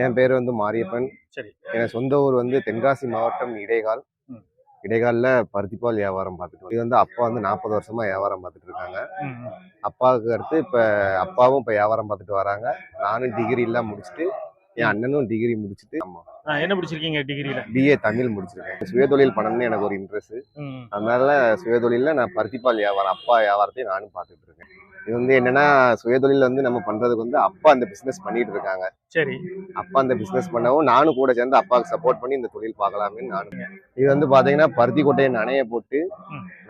என் பேர் வந்து மாரியப்பன். சரி. என் சொந்த ஊர் வந்து தென்காசி மாவட்டம் இடைகால். இடைகாலில் பருத்திப்பால் வியாபாரம் பார்த்துட்டு இது வந்து அப்பா வந்து நாற்பது வருஷமா வியாபாரம் பார்த்துட்டு இருக்காங்க. அப்பாவுக்கு அடுத்து இப்போ அப்பாவும் இப்போ வியாபாரம் பார்த்துட்டு வராங்க. நானும் டிகிரி எல்லாம் முடிச்சுட்டு என் அண்ணனும் டிகிரி முடிச்சுட்டு ஆமாம் ஆ, என்ன பிடிச்சிருக்கீங்க டிகிரியில பிஏ தமிழ் முடிச்சிருக்கேன். சுயதொழில் பண்ணணும்னு எனக்கு ஒரு இன்ட்ரெஸ்ட் அதனால சுயதொழிலில் நான் பருத்திப்பால் வியாபாரம் அப்பா வியாபாரத்தையும் நானும் பார்த்துட்டு இருக்கேன். இது வந்து என்னன்னா சுயதொழில் வந்து நம்ம பண்றதுக்கு வந்து அப்பா அந்த பிசினஸ் பண்ணிட்டு இருக்காங்க. சரி. அப்பா அந்த பிசினஸ் பண்ணவும் நானும் கூட சேர்ந்து அப்பாவுக்கு சப்போர்ட் பண்ணி இந்த தொழில் பார்க்கலாமேன்னு நானும். இது வந்து பாத்தீங்கன்னா பருத்தி கொட்டையை நனைய போட்டு.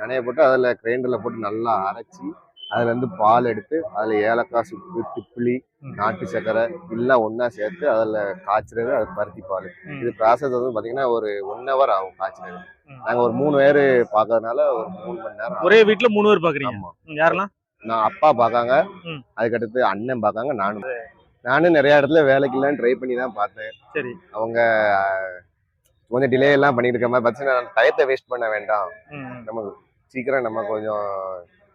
நனைய போட்டு அதில் கிரைண்டரில் போட்டு நல்லா அரைச்சி அதுல இருந்து பால் எடுத்து அதுல ஏலக்காய் சுக்கு திப்பிலி. நாட்டு சர்க்கரை எல்லாம் ஒண்ணா சேர்த்து அதுல காய்ச்சுறது அது பருத்தி பால். இது ப்ராசஸ் வந்து பாத்தீங்கன்னா ஒரு ஒன் ஹவர் ஆகும் காய்ச்சுறது. நாங்க ஒரு மூணு பேர் பார்க்கறதுனால ஒரு மூணு மணி நேரம் ஒரே வீட்ல மூணு பேர் பாக்குறீங்க? யாரெல்லாம் நான் அப்பா பார்க்காங்க. அதுக்கடுத்து அண்ணன் பார்க்காங்க நானும். நானும் நிறைய இடத்துல வேலைக்கெல்லாம் ட்ரை பண்ணி தான் பார்த்தேன். சரி. அவங்க கொஞ்சம் டிலே எல்லாம் பண்ணிட்டு இருக்க மாதிரி பார்த்து நான் டயத்தை வேஸ்ட் பண்ண வேண்டாம். நமக்கு சீக்கிரம் நம்ம கொஞ்சம்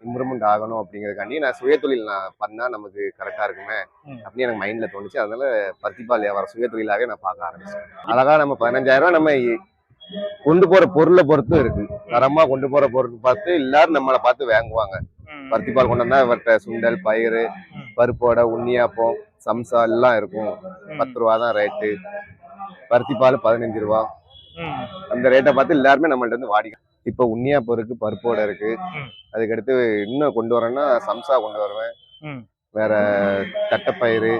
இம்ப்ரூவ்மெண்ட் ஆகணும் அப்படிங்கிறதுக்காண்டி நான் சுயதொழில் நான் பண்ணா நமக்கு கரெக்டா இருக்குமே. அப்படின்னு எனக்கு மைண்ட்ல தோணுச்சு. அதனால பருத்திப்பால் வியாபாரம் சுயதொழிலாவே நான் பார்க்க ஆரம்பிச்சேன். அழகா நம்ம பதினஞ்சாயிரம் நம்ம கொண்டு போற பொருளை பொறுத்தும் இருக்கு. தரமா கொண்டு போற பொருள் பார்த்து எல்லாரும் நம்மளை பார்த்து வாங்குவாங்க. பருத்திப்பால் கொண்டு வந்தா இவர்கிட்ட சுண்டல் பயிறு. பருப்போட உண்ணியாப்பம் சம்சா எல்லாம் இருக்கும் பத்து ரூபா தான் ரேட்டு பருத்திப்பால் பதினஞ்சு ரூபா அந்த ரேட்டை பார்த்து எல்லாருமே நம்மள்ட்ட இருந்து வாடிக்கை இப்போ உண்ணியாப்பம் இருக்கு பருப்போட இருக்கு. அதுக்கடுத்து இன்னும் கொண்டு வரேன்னா சம்சா கொண்டு வருவேன். வேற தட்டைப்பயிறு.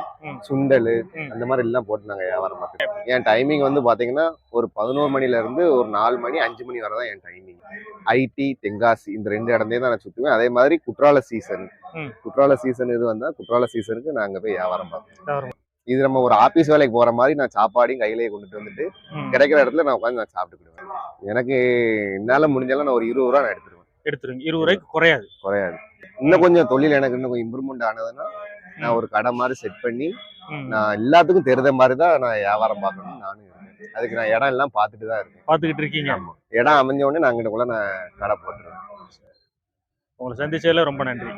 சுண்டல். அந்த மாதிரி எல்லாம் போட்டு நாங்கள் வியாபாரம் பார்த்துருக்கோம் என் டைமிங் வந்து பார்த்தீங்கன்னா ஒரு பதினோரு மணில இருந்து ஒரு நாலு மணி அஞ்சு மணி வரை தான் என் டைமிங் ஐடி தென்காசி இந்த ரெண்டு இடத்தையும் தான் நான் சுற்றுவேன் அதே மாதிரி குற்றால சீசன். குற்றால சீசன் இது வந்தா குற்றால சீசனுக்கு நாங்கள் போய் வியாபாரம் பார்ப்போம். இது நம்ம ஒரு ஆபீஸ் வேலைக்கு போற மாதிரி நான் சாப்பாடையும் கையிலேயே கொண்டுட்டு வந்துட்டு. கிடைக்கிற இடத்துல நான் உட்காந்து நான் சாப்பிட்டுக்கிடுவேன். எனக்கு என்னால முடிஞ்சாலும் நான் ஒரு இருபது ரூபா நான் எடுத்துருவேன். எடுத்துருங்க இருபது ரூபாய்க்கு குறையாது. குறையாது. இன்னும் கொஞ்சம் தொழில் எனக்கு இன்னும் கொஞ்சம் இம்ப்ரூவ்மெண்ட் ஆனதுன்னா நான் ஒரு கடை மாதிரி செட் பண்ணி. நான் எல்லாத்துக்கும் தெரிந்த மாதிரி தான் நான் வியாபாரம் பார்க்கணும்னு நானும் இருக்கேன். அதுக்கு நான் இடம் எல்லாம் பார்த்துட்டு தான் இருக்கேன். பாத்துக்கிட்டு இருக்கீங்க. ஆமா. இடம் அமைஞ்ச உடனே நான் அங்கிட்ட கூட நான் கடை போட்டுருவேன். உங்களை சந்திச்சதுல ரொம்ப நன்றி.